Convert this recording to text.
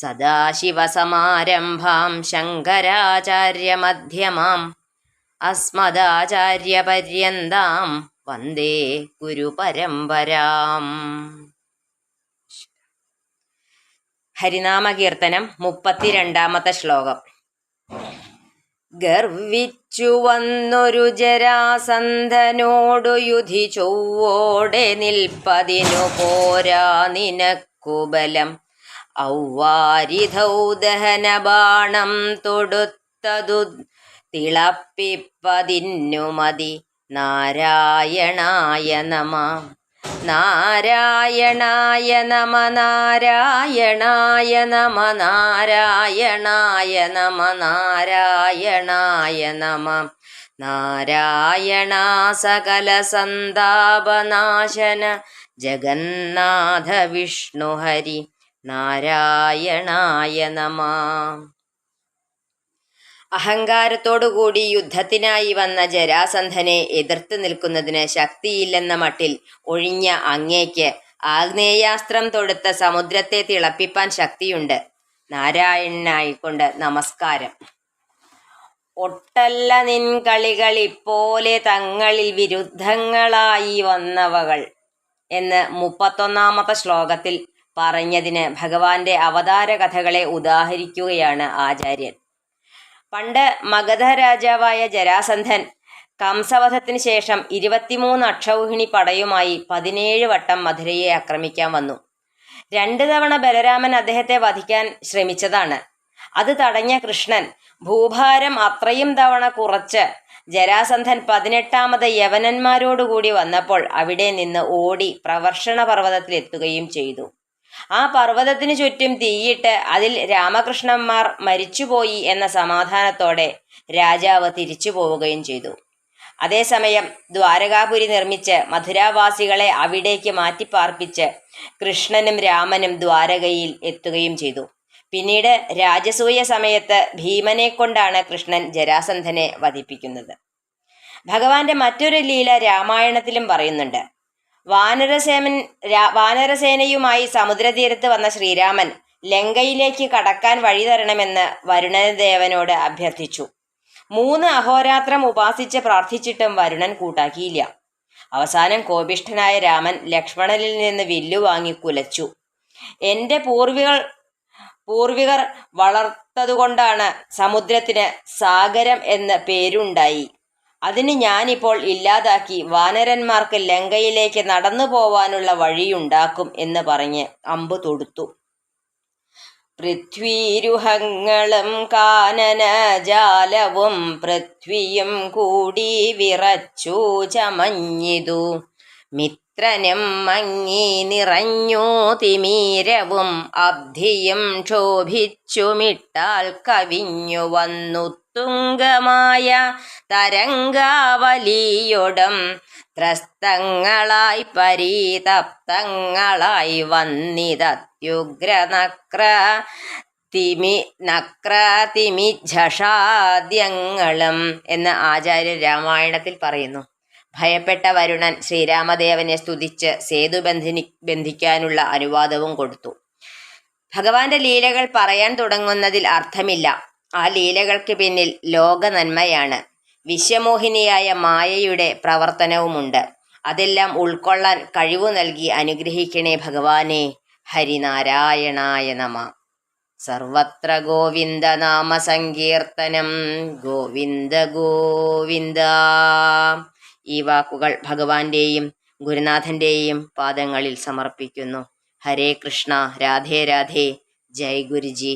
സദാശിവസമാരംഭാം ശങ്കരാചാര്യമധ്യമാം അസ്മദാചാര്യപര്യന്താം വന്ദേ ഗുരുപരമ്പരാം. ഹരിനാമകീർത്തനം മുപ്പത്തിരണ്ടാമത്തെ ശ്ലോകം. ഗർവിച്ചു വന്നൊരു ജരാസന്ധനോടു യുധി ചൊവ്വോടെ നിൽപ്പതിനു പോരാ നിനക്കുബലം. ഔവാരിധൗ ദഹനബാണം തൊടുത്തതു തിളപ്പിപ്പതിന്നു മതി. നാരായണായ നമ. നാരായണായ നമ നാരായണായ നമ നാരായണായ നമ നാരായണായ നമ. നാരായണ സകല സന്താപനാശന. ജഗന്നാഥ വിഷ്ണു ഹരി. നാരായണായ നമ. അഹങ്കാരത്തോടുകൂടി യുദ്ധത്തിനായി വന്ന ജരാസന്ധനെ എതിർത്ത് നിൽക്കുന്നതിന് ശക്തിയില്ലെന്ന മട്ടിൽ ഒഴിഞ്ഞ അങ്ങേക്ക് ആഗ്നേയാസ്ത്രം തൊടുത്ത സമുദ്രത്തെ തിളപ്പിപ്പാൻ ശക്തിയുണ്ട്. നാരായണനായിക്കൊണ്ട് നമസ്കാരം. ഒട്ടല്ല നിൻ കളികൾ ഇപ്പോലെ തങ്ങളിൽ വിരുദ്ധങ്ങളായി വന്നവകൾ എന്ന് മുപ്പത്തൊന്നാമത്തെ ശ്ലോകത്തിൽ പറഞ്ഞതിന് ഭഗവാന്റെ അവതാര കഥകളെ ഉദാഹരിക്കുകയാണ് ആചാര്യൻ. പണ്ട് മഗധ രാജാവായ ജരാസന്ധൻ കംസവധത്തിന് ശേഷം ഇരുപത്തിമൂന്ന് അക്ഷൗഹിണി പടയുമായി പതിനേഴ് വട്ടം മധുരയെ ആക്രമിക്കാൻ വന്നു. രണ്ട് തവണ ബലരാമൻ അദ്ദേഹത്തെ വധിക്കാൻ ശ്രമിച്ചതാണ്. അത് തടഞ്ഞ കൃഷ്ണൻ ഭൂഭാരം അത്രയും തവണ കുറച്ച് ജരാസന്ധൻ പതിനെട്ടാമത് യവനന്മാരോടുകൂടി വന്നപ്പോൾ അവിടെ നിന്ന് ഓടി പ്രവർഷണ പർവതത്തിലെത്തുകയും ചെയ്തു. ആ പർവതത്തിനു ചുറ്റും തീയിട്ട് അതിൽ രാമകൃഷ്ണന്മാർ മരിച്ചുപോയി എന്ന സമാധാനത്തോടെ രാജാവ് തിരിച്ചു പോവുകയും ചെയ്തു. അതേസമയം ദ്വാരകാപുരി നിർമ്മിച്ച് മധുരാവാസികളെ അവിടേക്ക് മാറ്റിപ്പാർപ്പിച്ച് കൃഷ്ണനും രാമനും ദ്വാരകയിൽ എത്തുകയും ചെയ്തു. പിന്നീട് രാജസൂയ സമയത്ത് ഭീമനെ കൊണ്ടാണ് കൃഷ്ണൻ ജരാസന്ധനെ വധിപ്പിക്കുന്നത്. ഭഗവാന്റെ മറ്റൊരു ലീല രാമായണത്തിലും പറയുന്നുണ്ട്. വാനരസേമൻ വാനരസേനയുമായി സമുദ്രതീരത്ത് വന്ന ശ്രീരാമൻ ലങ്കയിലേക്ക് കടക്കാൻ വഴി തരണമെന്ന് വരുണദേവനോട് അഭ്യർത്ഥിച്ചു. മൂന്ന് അഹോരാത്രം ഉപാസിച്ച് പ്രാർത്ഥിച്ചിട്ടും വരുണൻ കൂട്ടാക്കിയില്ല. അവസാനം കോപിഷ്ഠനായ രാമൻ ലക്ഷ്മണനിൽ നിന്ന് വില്ലു വാങ്ങി കുലച്ചു. എന്റെ പൂർവികൾ പൂർവികർ വളർത്തതുകൊണ്ടാണ് സമുദ്രത്തിന് സാഗരം എന്ന പേരുണ്ടായി. അതിന് ഞാനിപ്പോൾ ഇല്ലാതാക്കി വാനരന്മാർക്ക് ലങ്കയിലേക്ക് നടന്നു പോവാനുള്ള വഴിയുണ്ടാക്കും എന്ന് പറഞ്ഞ് അമ്പ് തൊടുത്തു. പൃഥ്വീരുഹങ്ങളും കാനനജാലവും പൃഥ്വിയും കൂടി വിറച്ചു ചമഞ്ഞിതു. മിത്രനും മങ്ങി നിറഞ്ഞു തിമീരവും അബ്ധിയും ക്ഷോഭിച്ചുമിട്ടാൽ കവിഞ്ഞു വന്നു തുംഗമായ തരംഗാവലിയൊടം ത്രസ്തങ്ങളായി പരീതപ്തങ്ങളായി വന്നിതത്യുഗ്രനക്ര തിമി നക്ര തിമിഝഷാദ്യങ്ങളും എന്ന് ആചാര്യ രാമായണത്തിൽ പറയുന്നു. ഭയപ്പെട്ട വരുണൻ ശ്രീരാമദേവനെ സ്തുതിച്ച് സേതു ബന്ധിക്കാനുള്ള അനുവാദവും കൊടുത്തു. ഭഗവാന്റെ ലീലകൾ പറയാൻ തുടങ്ങുന്നതിൽ അർത്ഥമില്ല. ആ ലീലകൾക്ക് പിന്നിൽ ലോക നന്മയാണ് വിശ്വമോഹിനിയായ മായയുടെ പ്രവർത്തനവുമുണ്ട്. അതെല്ലാം ഉൾക്കൊള്ളാൻ കഴിവു നൽകി അനുഗ്രഹിക്കണേ ഭഗവാനെ. ഹരിനാരായണായ നമ. സർവത്ര ഗോവിന്ദ നാമ സങ്കീർത്തനം. ഗോവിന്ദ ഗോവിന്ദ. ഈ വാക്കുകൾ ഭഗവാന്റെയും ഗുരുനാഥന്റെയും പാദങ്ങളിൽ സമർപ്പിക്കുന്നു. ഹരേ കൃഷ്ണ രാധേ രാധേ ജയ് ഗുരുജി.